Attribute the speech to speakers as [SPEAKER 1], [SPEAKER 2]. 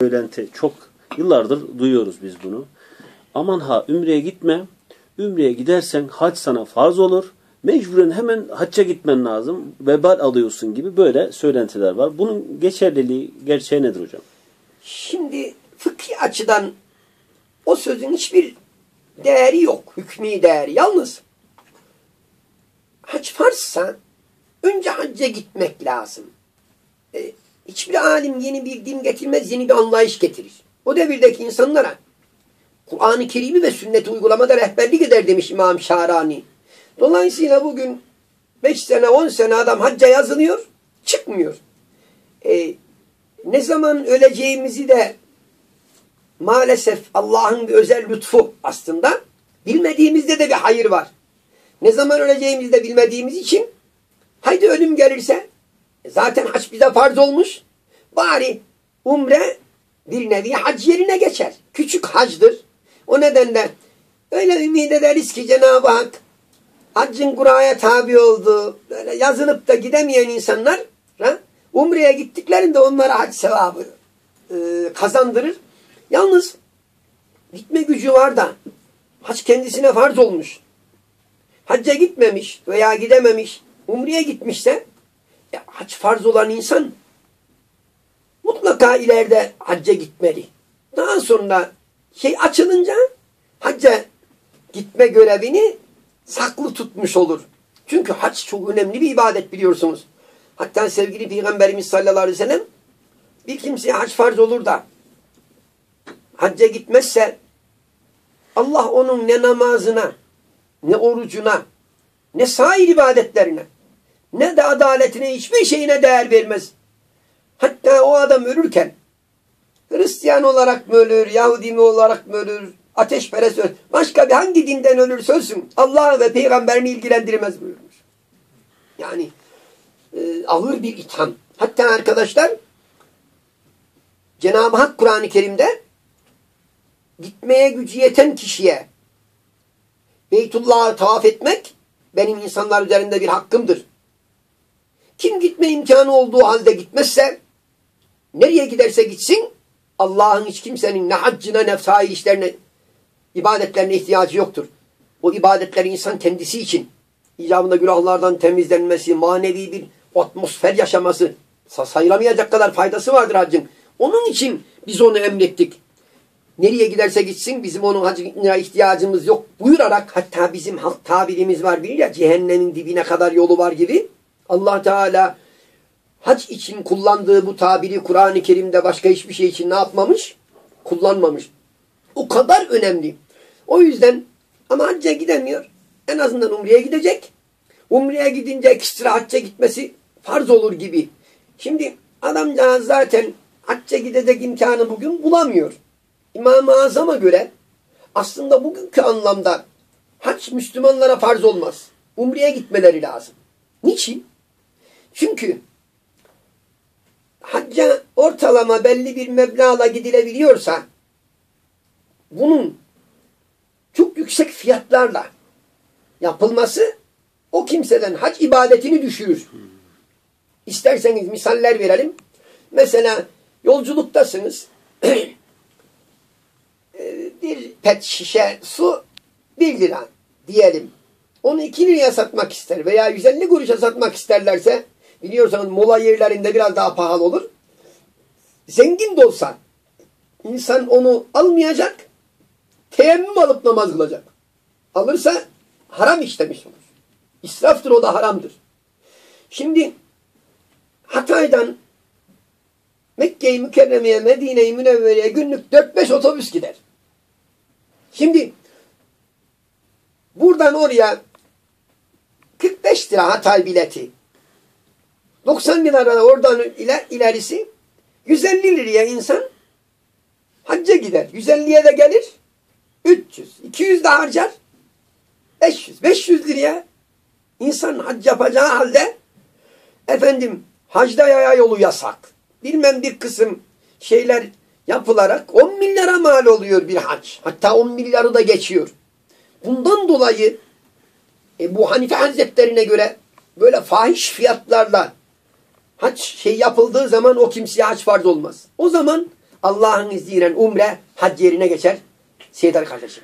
[SPEAKER 1] söylenti çok yıllardır duyuyoruz biz bunu. Aman ha ümreye gitme. Ümreye gidersen hac sana farz olur. Mecburen hemen hacca gitmen lazım. Vebal alıyorsun gibi böyle söylentiler var. Bunun geçerliliği, gerçeği nedir hocam?
[SPEAKER 2] Şimdi fıkhi açıdan o sözün hiçbir değeri yok. Hükmü değeri. Yalnız hac farzsa önce hacca gitmek lazım. E, hiçbir alim yeni bir din getirmez, yeni bir anlayış getirir. O devirdeki insanlara Kur'an-ı Kerim'i ve sünneti uygulamada rehberlik eder demiş İmam Şarani. Dolayısıyla bugün 5 sene 10 sene adam hacca yazılıyor, çıkmıyor. E, ne zaman öleceğimizi de maalesef Allah'ın bir özel lütfu aslında bilmediğimizde de bir hayır var. Ne zaman öleceğimizi de bilmediğimiz için haydi ölüm gelirse zaten hac bize farz olmuş. Bari umre bir nevi hac yerine geçer. Küçük hacdır. O nedenle öyle ümit ederiz ki Cenab-ı Hak haccın kuraya tabi olduğu, böyle yazılıp da gidemeyen insanlar ha, umreye gittiklerinde onlara hac sevabı e, kazandırır. Yalnız gitme gücü var da hac kendisine farz olmuş. Hacca gitmemiş veya gidememiş, umreye gitmişse e, hac farz olan insan mutlaka ileride hacca gitmeli. Daha sonra şey açılınca hacca gitme görevini saklı tutmuş olur. Çünkü hac çok önemli bir ibadet biliyorsunuz. Hatta sevgili Peygamberimiz sallallahu aleyhi ve sellem bir kimseye hac farz olur da hacca gitmezse Allah onun ne namazına, ne orucuna, ne sair ibadetlerine, ne de adaletine hiçbir şeyine değer vermez. Hatta o adam ölürken Hristiyan olarak mı ölür, Yahudi mi olarak mı ölür, ateşperest ölür, başka bir hangi dinden ölürse ölsün Allah ve peygamberini ilgilendirmez buyurmuş. Yani e, ağır bir itham. Hatta arkadaşlar Cenab-ı Hak Kur'an-ı Kerim'de gitmeye gücü yeten kişiye Beytullah'ı tavaf etmek benim insanlar üzerinde bir hakkımdır. Kim gitme imkanı olduğu halde gitmezse nereye giderse gitsin Allah'ın hiç kimsenin ne haccına ne sahi işlerine ibadetlerine ihtiyacı yoktur. O ibadetler insan kendisi için icabında günahlardan temizlenmesi, manevi bir atmosfer yaşaması sayılamayacak kadar faydası vardır haccın. Onun için biz onu emrettik. Nereye giderse gitsin bizim onun hacına ihtiyacımız yok buyurarak hatta bizim halk tabirimiz var bir ya cehennemin dibine kadar yolu var gibi Allah Teala hac için kullandığı bu tabiri Kur'an-ı Kerim'de başka hiçbir şey için ne yapmamış? Kullanmamış. O kadar önemli. O yüzden ama hacca gidemiyor. En azından umreye gidecek. Umreye gidince ekstra hacca gitmesi farz olur gibi. Şimdi adamcağız zaten hacca gidecek imkanı bugün bulamıyor. İmam-ı Azam'a göre aslında bugünkü anlamda hac Müslümanlara farz olmaz. Umreye gitmeleri lazım. Niçin? Çünkü hacca ortalama belli bir meblağla gidilebiliyorsa bunun çok yüksek fiyatlarla yapılması o kimseden hac ibadetini düşürür. İsterseniz misaller verelim. Mesela yolculuktasınız. bir pet şişe su bir lira diyelim. Onu iki liraya satmak ister veya 150 kuruşa satmak isterlerse biliyorsanız mola yerlerinde biraz daha pahalı olur. Zengin de olsa insan onu almayacak teyemmüm alıp namaz kılacak. Alırsa haram işlemiş olur. İsraftır o da haramdır. Şimdi Hatay'dan Mekke'yi Mükerreme'ye, Medine'yi Münevvere'ye günlük 4-5 otobüs gider. Şimdi buradan oraya 45 lira Hatay bileti. 90 lira oradan iler, ilerisi 150 liraya insan hacca gider. 150'ye de gelir. 300, 200 de harcar. 500, 500 liraya insan hac yapacağı halde efendim hacda yaya yolu yasak. Bilmem bir kısım şeyler yapılarak 10 milyara mal oluyor bir hac. Hatta 10 milyarı da geçiyor. Bundan dolayı bu Hanife Hazretlerine göre böyle fahiş fiyatlarla haç şey yapıldığı zaman o kimseye haç farz olmaz. O zaman Allah'ın izniyle umre hac yerine geçer. Seyyidar kardeşim.